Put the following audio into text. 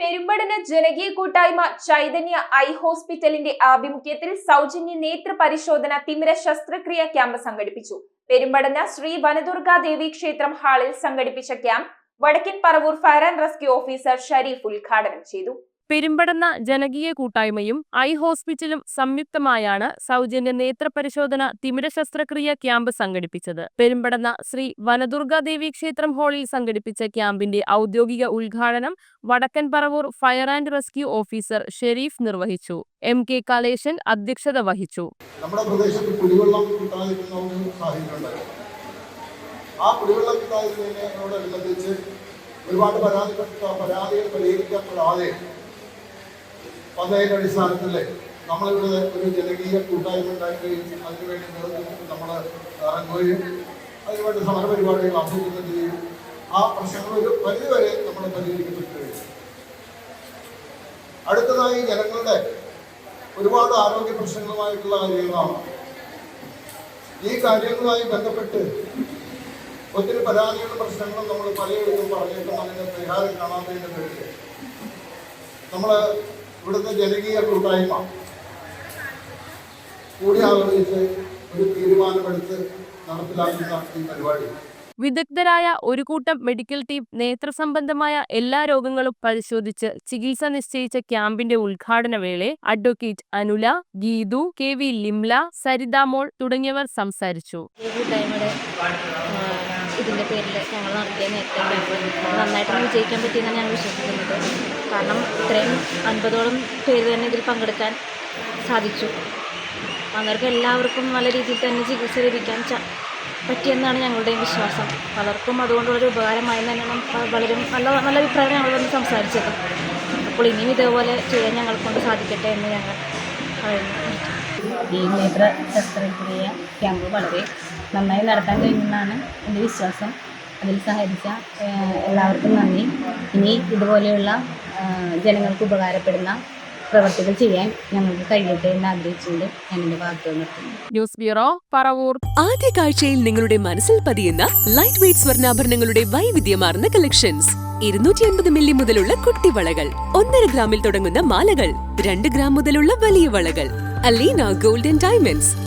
പെരുമ്പടന ജനകീയ കൂട്ടായ്മ ചൈതന്യ ഐ ഹോസ്പിറ്റലിന്റെ ആഭിമുഖ്യത്തിൽ സൗജന്യ നേത്ര പരിശോധന തിമിര ശസ്ത്രക്രിയ ക്യാമ്പ് സംഘടിപ്പിച്ചു. പെരുമ്പടന ശ്രീ വനദുർഗാ ദേവി ക്ഷേത്രം ഹാളിൽ സംഘടിപ്പിച്ച camp Vadakkan Paravur fire and rescue officer Sharif ഉദ്ഘാടനം ചെയ്തു. പെരുമ്പടന്ന ജനകീയ കൂട്ടായ്മയും ഐ ഹോസ്പിറ്റലും സംയുക്തമായാണ് സൗജന്യ നേത്രപരിശോധന തിമിര ശസ്ത്രക്രിയ ക്യാമ്പ് സംഘടിപ്പിച്ചത്. പെരുമ്പടന്ന ശ്രീ വനദുർഗാദേവി ക്ഷേത്രം ഹാളിൽ സംഘടിപ്പിച്ച ക്യാമ്പിന്റെ ഔദ്യോഗിക ഉദ്ഘാടനം Vadakkan Paravur fire and rescue officer Sherif നിർവഹിച്ചു. എം കെ കലേശൻ അധ്യക്ഷത വഹിച്ചു. നമ്മുടെ പ്രദേശത്ത് കുടിവെള്ളം കിട്ടാതിരുന്ന ആ കുടിവെള്ളം കിട്ടാതിരുന്നതിനോടനുബന്ധിച്ച് ഒരുപാട് പരാതിപ്പെട്ട പരാതികൾ പരിഹരിക്കപ്പെടാതെ വന്നതിന്റെ അടിസ്ഥാനത്തിൽ നമ്മളിവിടെ ഒരു ജനകീയ കൂട്ടായ്മ ഉണ്ടാക്കുകയും അതിനുവേണ്ടി നേതൃത്വം നമ്മൾ ഇറങ്ങുകയും അതിനുവേണ്ടി സമരപരിപാടികൾ ആസൂത്രണം ചെയ്യുകയും ആ പ്രശ്നങ്ങൾ ഒരു പരിധിവരെ നമ്മൾ പരിഹരിക്കപ്പെട്ടു കഴിഞ്ഞു അടുത്തതായി ജനങ്ങളുടെ ഒരുപാട് ആരോഗ്യ പ്രശ്നങ്ങളുമായിട്ടുള്ള കാര്യങ്ങളാണ്. ഈ കാര്യങ്ങളുമായി ബന്ധപ്പെട്ട് ഒത്തിരി പരാതികളും പ്രശ്നങ്ങളും നമ്മൾ പലയിടത്തും പറഞ്ഞിട്ടും അതിന് പരിഹാരം കാണാതെ പേരിൽ നമ്മൾ ഇവിടുത്തെ ജനകീയ കൂട്ടായ്മ കൂടി ആലോചിച്ച് ഒരു തീരുമാനമെടുത്ത് നടപ്പിലാക്കുന്ന ഈ പരിപാടി. വിദഗ്ധരായ ഒരു കൂട്ടം മെഡിക്കൽ ടീം നേത്രസംബന്ധമായ എല്ലാ രോഗങ്ങളും പരിശോധിച്ച് ചികിത്സ നിശ്ചയിച്ച ക്യാമ്പിന്റെ ഉദ്ഘാടന വേളയിൽ advocate Anula Geethu K V Limla Sarithamol തുടങ്ങിയവർ സംസാരിച്ചു. ഇതിന്റെ പേരിൽ ഞങ്ങൾ നടത്തിയ നേരത്തെ നന്നായിട്ടാണ് നന്നായിട്ട് വിജയിക്കാൻ പറ്റിയെന്നാണ് ഞാൻ വിശ്വസിക്കുന്നത്. കാരണം ഇത്രയും അൻപതോളം പേര് തന്നെ ഇതിൽ പങ്കെടുക്കാൻ സാധിച്ചു. അന്നേരം എല്ലാവർക്കും നല്ല രീതിയിൽ തന്നെ ചികിത്സ ലഭിക്കാൻ പറ്റിയെന്നാണ് ഞങ്ങളുടെയും വിശ്വാസം. പലർക്കും അതുകൊണ്ട് അതുകൊണ്ടുള്ളൊരു ഉപകാരമായി തന്നെയാണ് വളരെ നല്ല നല്ല അഭിപ്രായം ഞങ്ങൾ വന്ന് സംസാരിച്ചത്. അപ്പോൾ ഇനിയും ഇതേപോലെ ചെയ്യാൻ ഞങ്ങളെ കൊണ്ട് സാധിക്കട്ടെ എന്ന് ഞങ്ങൾ പറയുന്നു. ഈ നേത്ര ശസ്ത്രക്രിയ ക്യാമ്പ് വളരെ നന്നായി നടത്താൻ കഴിയുമെന്നാണ് എന്റെ വിശ്വാസം. അതിൽ സഹകരിച്ച എല്ലാവർക്കും നന്ദി. ഇനി ഇതുപോലെയുള്ള ജനങ്ങൾക്ക് ഉപകാരപ്പെടുന്ന പ്രവർത്തികൾ ചെയ്യാൻ ഞങ്ങൾക്ക് കഴിയട്ടെ എന്ന് ആഗ്രഹിച്ചുകൊണ്ട് ഞാൻ എന്റെ വാക്കുകൾ നിർത്തുന്നു. News bureau Paravur. ആദ്യ കാഴ്ചയിൽ നിങ്ങളുടെ മനസ്സിൽ പതിയുന്ന ലൈറ്റ് വെയ്റ്റ് സ്വർണാഭരണങ്ങളുടെ വൈവിധ്യമാർന്ന കളക്ഷൻസ് ഇരുന്നൂറ്റി അൻപത് മില്ലി മുതലുള്ള കുട്ടിവളകൾ. ഒന്നര ഗ്രാമിൽ തുടങ്ങുന്ന മാലകൾ. രണ്ട് ഗ്രാം മുതലുള്ള വലിയ വളകൾ. Alina Gold and Diamonds.